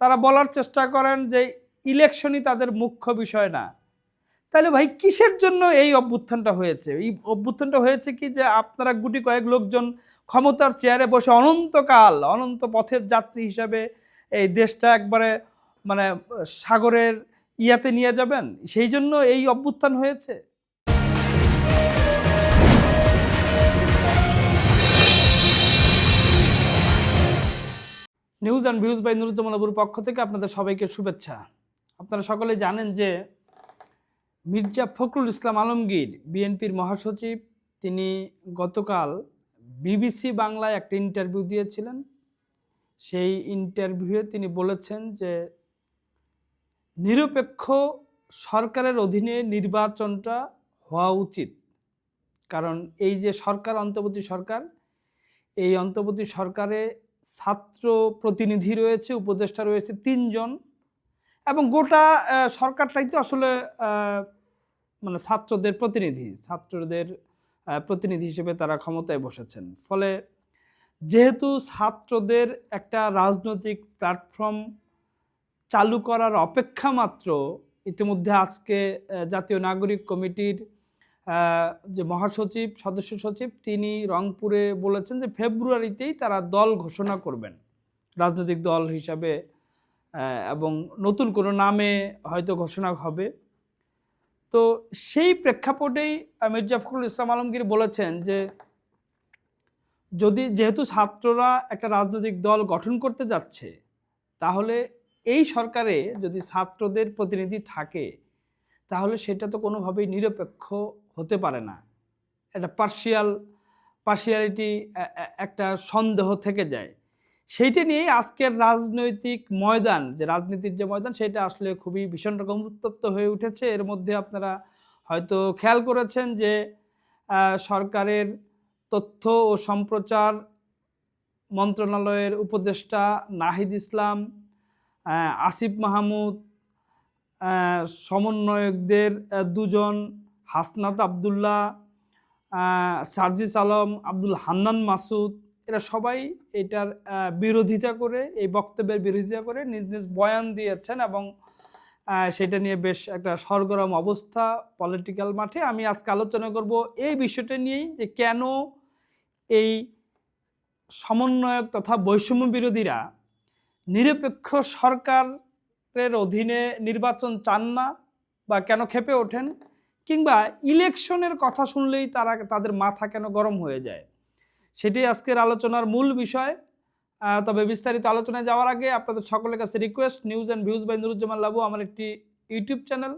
তারা বলার চেষ্টা করেন যে ইলেকশনই তাদের মুখ্য বিষয় না। তাহলে ভাই কিসের জন্য এই অভ্যুত্থানটা হয়েছে? এই অভ্যুত্থানটা হয়েছে কি যে আপনারা গুটি কয়েক লোকজন ক্ষমতার চেয়ারে বসে অনন্তকাল, অনন্ত পথের যাত্রী হিসাবে এই দেশটা একবারে মানে সাগরের ইয়াতে নিয়ে যাবেন? সেই জন্য এই অভ্যুত্থান হয়েছে? News and views by Nuruzzaman আবুর পক্ষ থেকে আপনাদের সবাইকে শুভেচ্ছা। আপনারা সকলে জানেন যে মির্জা ফখরুল ইসলাম আলমগীর, বিএনপির মহাসচিব, তিনি গতকাল বিবিসি বাংলায় একটা ইন্টারভিউ দিয়েছিলেন। সেই ইন্টারভিউয়ে তিনি বলেছেন যে নিরপেক্ষ সরকারের অধীনে নির্বাচনটা হওয়া উচিত। কারণ এই যে সরকার, অন্তর্বর্তী সরকার, এই অন্তর্বর্তী সরকারে ছাত্র প্রতিনিধি রয়েছে, উপদেষ্টা রয়েছে তিনজন এবং গোটা সরকারটাই তো আসলে মানে ছাত্রদের প্রতিনিধি। ছাত্রদের প্রতিনিধি হিসেবে তারা ক্ষমতায় বসেছেন। ফলে যেহেতু ছাত্রদের একটা রাজনৈতিক প্ল্যাটফর্ম চালু করার অপেক্ষা মাত্র, ইতিমধ্যে আজকে জাতীয় নাগরিক কমিটির যে মহাসচিব, সদস্য সচিব, তিনি রংপুরে বলেছেন যে ফেব্রুয়ারিতেই তারা দল ঘোষণা করবেন। রাজনৈতিক দল হিসাবে এবং নতুন কোনো নামে হয়তো ঘোষণা হবে। তো সেই প্রেক্ষাপটেই মির্জা ফখরুল ইসলাম আলমগীর বলেছেন যে, যদি যেহেতু ছাত্ররা একটা রাজনৈতিক দল গঠন করতে যাচ্ছে, তাহলে এই সরকারে যদি ছাত্রদের প্রতিনিধি থাকে, তাহলে সেটা তো কোনোভাবেই নিরপেক্ষ হতে পারে না। একটা পার্শিয়াল পার্শিয়ালিটি একটা সন্দেহ থেকে যায়। সেইটা নিয়েই আজকের রাজনৈতিক ময়দান, যে রাজনীতির যে ময়দান, সেটা আসলে খুবই ভীষণ রকম উত্তপ্ত হয়ে উঠেছে। এর মধ্যে আপনারা হয়তো খেয়াল করেছেন যে সরকারের তথ্য ও সম্প্রচার মন্ত্রণালয়ের উপদেষ্টা নাহিদ ইসলাম আসিফ মাহমুদ সমন্বয়কদের দুজন হাসনাত আবদুল্লাহ সার্জিস আলম, আব্দুল হান্নান মাসুদ, এরা সবাই এটার বিরোধিতা করে, এই বক্তব্যের বিরোধিতা করে নিজ নিজ বয়ান দিয়েছেন এবং সেটা নিয়ে বেশ একটা সরগরম অবস্থা পলিটিক্যাল মাঠে। আমি আজকে আলোচনা করব এই বিষয়টা নিয়েই যে কেন এই সমন্বয়ক তথা বৈষম্য বিরোধীরা নিরপেক্ষ সরকারের অধীনে নির্বাচন চান না বা কেন খেপে ওঠেন। কিংবা ইলেকশনের কথা শুনলেই তারা, তাদের মাথা কেন গরম হয়ে যায়? সেটি আজকের আলোচনার মূল বিষয়। তবে বিস্তারিত আলোচনায় যাওয়ার আগে আপনাদের সকলের কাছে request news and views by Nuruzzaman Labu আমার একটি ইউটিউব চ্যানেল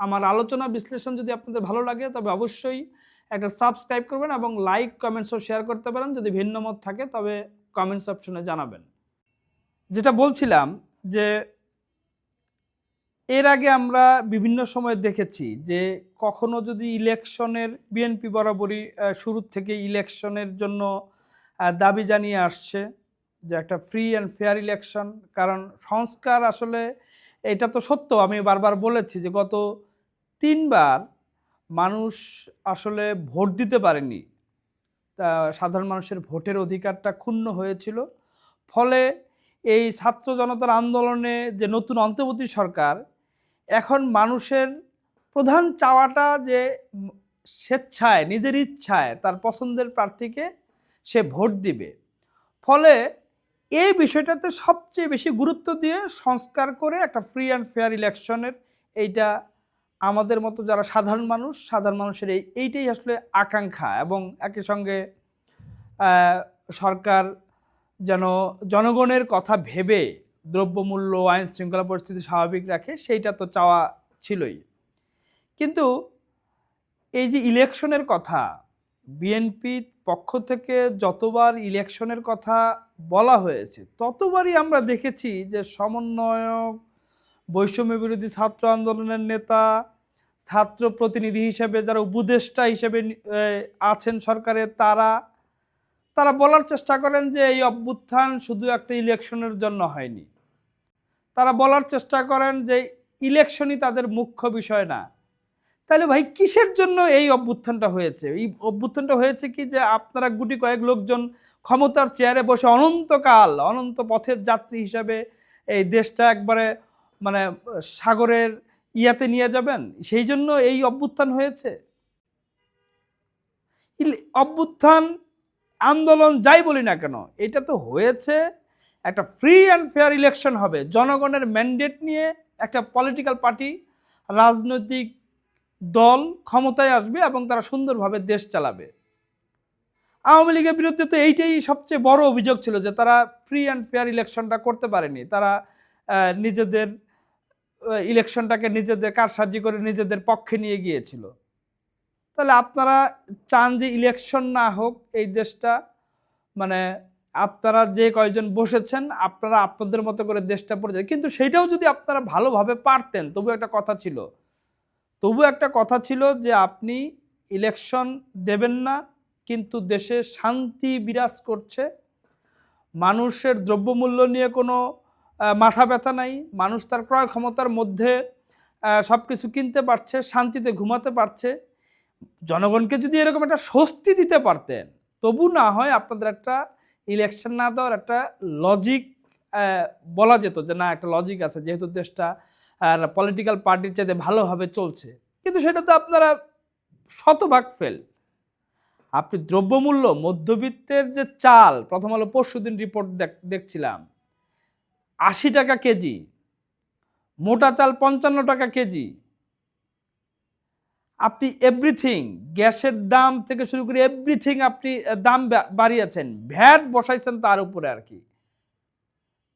আমার আলোচনা বিশ্লেষণ যদি আপনাদের ভালো লাগে, তবে অবশ্যই একটা সাবস্ক্রাইব করবেন এবং লাইক কমেন্টস ও শেয়ার করতে পারেন। যদি ভিন্ন মত থাকে, তবে কমেন্টস অপশনে জানাবেন। যেটা বলছিলাম যে এর আগে আমরা বিভিন্ন সময় দেখেছি যে কখনো যদি ইলেকশনের বিএনপি বরাবরই শুরু থেকে ইলেকশনের জন্য দাবি জানিয়ে আসছে যে একটা ফ্রি অ্যান্ড ফেয়ার ইলেকশন কারণ সংস্কার আসলে এটা তো সত্য, আমি বারবার বলেছি যে গত তিনবার মানুষ আসলে ভোট দিতে পারেনি। সাধারণ মানুষের ভোটের অধিকারটা ক্ষুণ্ণ হয়েছিল। ফলে এই ছাত্র জনতার আন্দোলনে যে নতুন অন্তর্বর্তী সরকার এখন মানুষের প্রধান চাওয়াটা যে স্বেচ্ছায়, নিজের ইচ্ছায় তার পছন্দের প্রার্থীকে সে ভোট দিবে। ফলে এই বিষয়টাতে সবচেয়ে বেশি গুরুত্ব দিয়ে সংস্কার করে একটা ফ্রি অ্যান্ড ফেয়ার ইলেকশনের এইটা আমাদের মতো যারা সাধারণ মানুষ, সাধারণ মানুষের এই, এইটাই আসলে আকাঙ্ক্ষা এবং একই সঙ্গে সরকার যেন জনগণের কথা ভেবে দ্রব্যমূল্য, আইন শৃঙ্খলা পরিস্থিতি স্বাভাবিক রাখে, সেইটা তো চাওয়া ছিলই। কিন্তু এই যে ইলেকশনের কথা বিএনপির পক্ষ থেকে যতবার ইলেকশনের কথা বলা হয়েছে, ততবারই আমরা দেখেছি যে সমন্বয়ক, বৈষম্য বিরোধী ছাত্র আন্দোলনের নেতা, ছাত্র প্রতিনিধি হিসেবে যারা উপদেষ্টা হিসেবে আছেন সরকারের তারা তারা বলার চেষ্টা করেন যে এই অভ্যুত্থান শুধু একটা ইলেকশনের জন্য হয়নি। তারা বলার চেষ্টা করেন যে ইলেকশনই তাদের মুখ্য বিষয় না। তাহলে ভাই কিসের জন্য এই অভ্যুত্থানটা হয়েছে? এই অভ্যুত্থানটা হয়েছে কি যে আপনারা গুটি কয়েক লোকজন ক্ষমতার চেয়ারে বসে অনন্তকাল, অনন্ত পথের যাত্রী হিসাবে এই দেশটা একবারে মানে সাগরের ইয়াতে নিয়ে যাবেন? সেই জন্য এই অভ্যুত্থান হয়েছে? অভ্যুত্থান, আন্দোলন যাই বলি না কেন, এটা তো হয়েছে একটা ফ্রি অ্যান্ড ফেয়ার ইলেকশন হবে। জনগণের ম্যান্ডেট নিয়ে একটা পলিটিক্যাল পার্টি রাজনৈতিক দল ক্ষমতায় আসবে এবং তারা সুন্দরভাবে দেশ চালাবে। আওয়ামী লীগের বিরুদ্ধে তো এইটাই সবচেয়ে বড় অভিযোগ ছিল যে তারা ফ্রি অ্যান্ড ফেয়ার ইলেকশনটা করতে পারেনি। তারা নিজেদের ইলেকশনটাকে নিজেদের কারসাজি করে নিজেদের পক্ষে নিয়ে গিয়েছিল। তাহলে আপনারা চান যে ইলেকশন না হোক, এই দেশটা মানে আপনারা যে কয়জন বসেছেন, আপনারা আপনাদের মতো করে দেশটা পড়ে কিন্তু সেটাও যদি আপনারা ভালোভাবে পারতেন তবু একটা কথা ছিল। তবু একটা কথা ছিল যে আপনি ইলেকশন দেবেন না, কিন্তু দেশে শান্তি বিরাজ করছে। মানুষের দ্রব্যমূল্য নিয়ে কোনো মাথা ব্যথা নাই। মানুষ তার ক্রয় ক্ষমতার মধ্যে সব কিছু কিনতে পারছে, শান্তিতে ঘুমাতে পারছে। জনগণকে যদি এরকম একটা স্বস্তি দিতে পারতেন, তবু না হয় আপনাদের একটা ইলেকশন না দেওয়ার একটা লজিক বলা যেত যে না, একটা লজিক আছে। যেহেতু দেশটা, আর পলিটিক্যাল পার্টির চাইতে ভালোভাবে চলছে। কিন্তু সেটা তো আপনারা শতভাগ ফেল আপনি দ্রব্যমূল্য, মধ্যবিত্তের যে চাল, প্রথম আলো পরশু দিন রিপোর্ট দেখছিলাম। আশি টাকা কেজি। মোটা চাল পঞ্চান্ন টাকা কেজি। আপনি এভরিথিং গ্যাসের দাম থেকে শুরু করে এভরিথিং আপনি দাম বাড়িয়েছেন, ভ্যাট বসাইছেন তার উপরে আর কি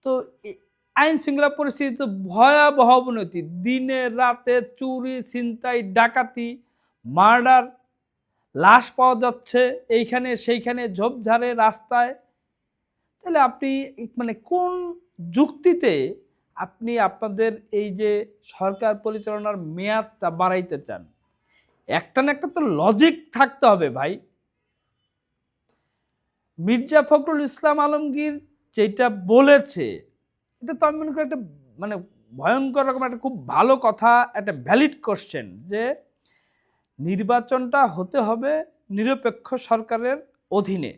তো আইন শৃঙ্খলা পরিস্থিতি তো ভয়াবহ অবনতি। দিনে রাতে চুরি, ছিনতাই, ডাকাতি, মার্ডার, লাশ পাওয়া যাচ্ছে এইখানে, সেইখানে, ঝোপঝাড়ে, রাস্তায়। তাহলে আপনি মানে কোন যুক্তিতে আপনি আপনাদের এই যে সরকার পরিচালনার মেয়াদটা বাড়াইতে চান? একটা না একটা তো লজিক থাকতে হবে ভাই। মির্জা ফখরুল ইসলাম আলমগীর যেটা বলেছে, এটা তো আমি মনে করি একটা মানে ভয়ঙ্কর রকম একটা খুব ভালো কথা, একটা ভ্যালিড কোশ্চেন যে নির্বাচনটা হতে হবে নিরপেক্ষ সরকারের অধীনে।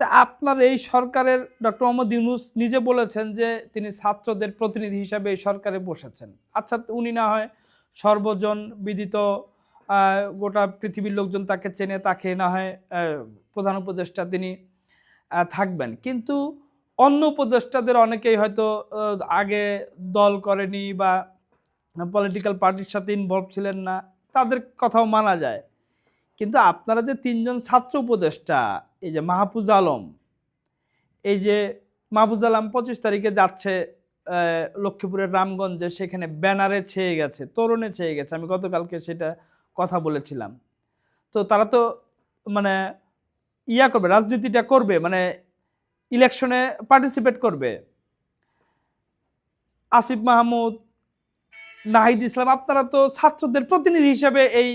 তা আপনার এই সরকারের ডক্টর মোহাম্মদ ইউনুস নিজে বলেছেন যে তিনি ছাত্রদের প্রতিনিধি হিসাবে এই সরকারে বসেছেন। আচ্ছা উনি না হয় সর্বজন বিদিত গোটা পৃথিবীর লোকজন তাকে চেনে, তাকে না হয় প্রধান উপদেষ্টা তিনি থাকবেন। কিন্তু অন্য উপদেষ্টাদের অনেকেই হয়তো আগে দল করেনি বা পলিটিক্যাল পার্টির সাথে ইনভলভ ছিলেন না, তাদের কথাও মানা যায়। কিন্তু আপনারা যে তিনজন ছাত্র উপদেষ্টা, এই যে মাহফুজ আলম, এই যে মাহফুজ আলম পঁচিশ তারিখে যাচ্ছে লক্ষ্মীপুরের রামগঞ্জে সেখানে ব্যানারে ছেয়ে গেছে, তরুণে ছেয়ে গেছে। আমি গতকালকে সেটা কথা বলেছিলাম। তো তারা তো মানে ইয়া করবে, রাজনীতিটা করবে মানে ইলেকশনে পার্টিসিপেট করবে। আসিফ মাহমুদ, নাহিদ ইসলাম, আপনারা তো ছাত্রদের প্রতিনিধি হিসেবে এই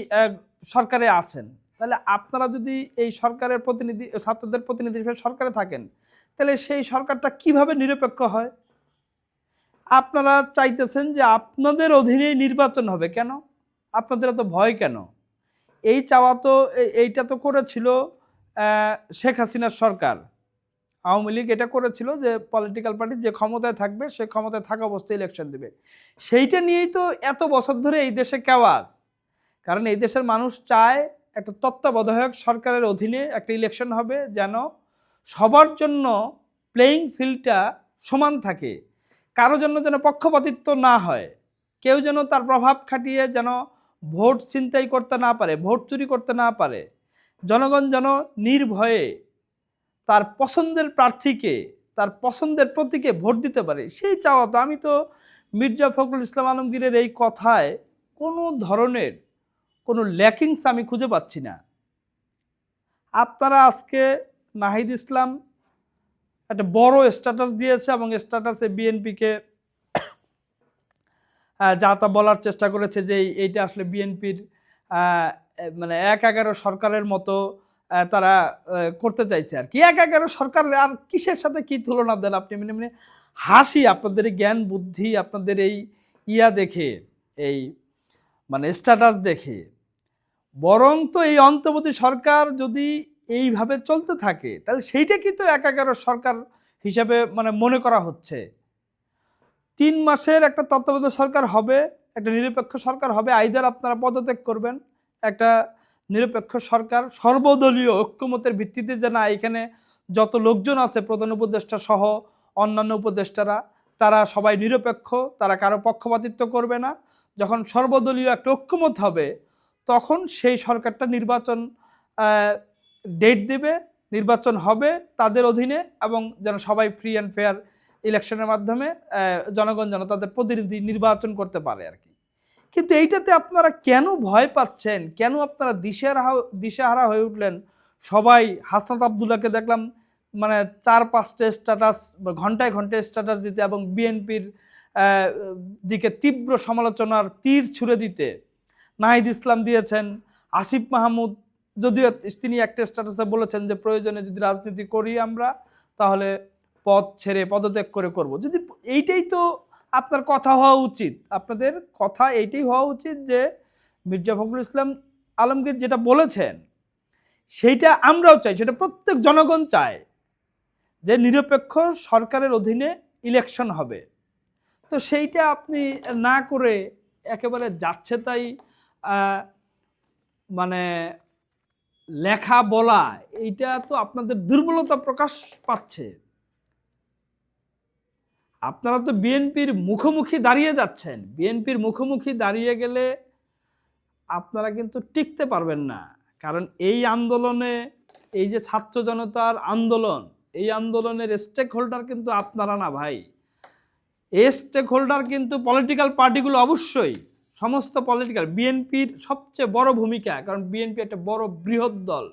সরকারে আছেন। তাহলে আপনারা যদি এই সরকারের প্রতিনিধি, ছাত্রদের প্রতিনিধি হিসেবে সরকারে থাকেন, তাহলে সেই সরকারটা কীভাবে নিরপেক্ষ হয়? আপনারা চাইতেছেন যে আপনাদের অধীনেই নির্বাচন হবে কেন? আপনাদের এত ভয় কেন? এই চাওয়া তো, এই- এইটা তো করেছিল শেখ হাসিনার সরকার। আওয়ামী লীগ এটা করেছিল যে পলিটিক্যাল পার্টি যে ক্ষমতায় থাকবে, সে ক্ষমতায় থাকা অবস্থায় ইলেকশন দেবে। সেইটা নিয়েই তো এত বছর ধরে এই দেশে কেওয়াজ কারণ এই দেশের মানুষ চায় একটা তত্ত্বাবধায়ক সরকারের অধীনে একটা ইলেকশন হবে যেন সবার জন্য প্লেয়িং ফিল্ডটা সমান থাকে। কারও জন্য যেন পক্ষপাতিত্ব না হয়, কেউ যেন তার প্রভাব খাটিয়ে যেন ভোট ছিনতাই করতে না পারে, ভোট চুরি করতে না পারে, জনগণ যেন নির্ভয়ে তার পছন্দের প্রার্থীকে, তার পছন্দের প্রতীকে ভোট দিতে পারে, সেই চাওয়া তো আমি তো মির্জা ফখরুল ইসলাম আলমগীরের এই কথায় কোনো ধরনের কোনো ল্যাকিংস আমি খুঁজে পাচ্ছি না। আপনারা আজকে নাহিদ ইসলাম একটা বড় স্ট্যাটাস দিয়েছে এবং স্ট্যাটাসে বিএনপিকে যা তা বলার চেষ্টা করেছে যে এইটা আসলে বিএনপির মানে এক এগারো সরকারের মতো তারা করতে চাইছে আর কি। এক এগারো সরকার আর কিসের সাথে কি তুলনা দেন আপনি? মানে মানে হাসি, আপনাদের এই জ্ঞান, বুদ্ধি, আপনাদের এই ইয়া দেখে, এই মানে স্ট্যাটাস দেখে। বরং তো এই অন্তর্বর্তী সরকার যদি এইভাবে চলতে থাকে, তাহলে সেইটা কিন্তু এক এগারো সরকার হিসাবে মানে মনে করা হচ্ছে? তিন মাসের একটা তত্ত্বাবধায়ক সরকার হবে, একটা নিরপেক্ষ সরকার হবে, আইদার আপনারা পদত্যাগ করবেন। একটা নিরপেক্ষ সরকার সর্বদলীয় ঐক্যমতের ভিত্তিতে যে না, এখানে যত লোকজন আছে, প্রধান উপদেষ্টা সহ অন্যান্য উপদেষ্টারা, তারা সবাই নিরপেক্ষ, তারা কারও পক্ষপাতিত্ব করবে না। যখন সর্বদলীয় একটা ঐক্যমত হবে, তখন সেই সরকারটা নির্বাচন ডেট দেবে, নির্বাচন হবে তাদের অধীনে এবং যেন সবাই ফ্রি অ্যান্ড ফেয়ার ইলেকশনের মাধ্যমে জনগণ যেন তাদের প্রতিনিধি নির্বাচন করতে পারে আর কি। কিন্তু এইটাতে আপনারা কেন ভয় পাচ্ছেন? কেন আপনারা দিশেহারা দিশেহারা হয়ে উঠলেন? সবাই হাসনাত আবদুল্লাহকে দেখলাম মানে চার পাঁচটা স্ট্যাটাস ঘন্টায় ঘন্টায় স্ট্যাটাস দিতে এবং বিএনপির দিকে তীব্র সমালোচনার তীর ছুড়ে দিতে নাহিদ ইসলাম দিয়েছেন, আসিফ মাহমুদ যদিও তিনি একটা স্ট্যাটাসে বলেছেন যে প্রয়োজনে যদি রাজনীতি করি আমরা, তাহলে পদ ছেড়ে পদত্যাগ করে করব। যদি এইটাই তো আপনার কথা হওয়া উচিত। আপনাদের কথা এইটাই হওয়া উচিত যে মির্জা ফখরুল ইসলাম আলমগীর যেটা বলেছেন, সেইটা আমরাও চাই, সেটা প্রত্যেক জনগণ চায় যে নিরপেক্ষ সরকারের অধীনে ইলেকশন হবে। তো সেইটা আপনি না করে একেবারে যাচ্ছে তাই মানে লেখা বলা, এইটা তো আপনাদের দুর্বলতা প্রকাশ পাচ্ছে। আপনারা তো বিএনপির মুখোমুখি দাঁড়িয়ে যাচ্ছেন। বিএনপির মুখোমুখি দাঁড়িয়ে গেলে আপনারা কিন্তু টিকতে পারবেন না। কারণ এই আন্দোলনে, এই যে ছাত্র জনতার আন্দোলন, এই আন্দোলনের স্টেক হোল্ডার কিন্তু আপনারা না ভাই। এই স্টেক হোল্ডার কিন্তু পলিটিক্যাল পার্টিগুলো অবশ্যই। সমস্ত পলিটিক্যাল বিএনপির সবচেয়ে বড় ভূমিকা কারণ বিএনপি একটা বড় বৃহৎ দল।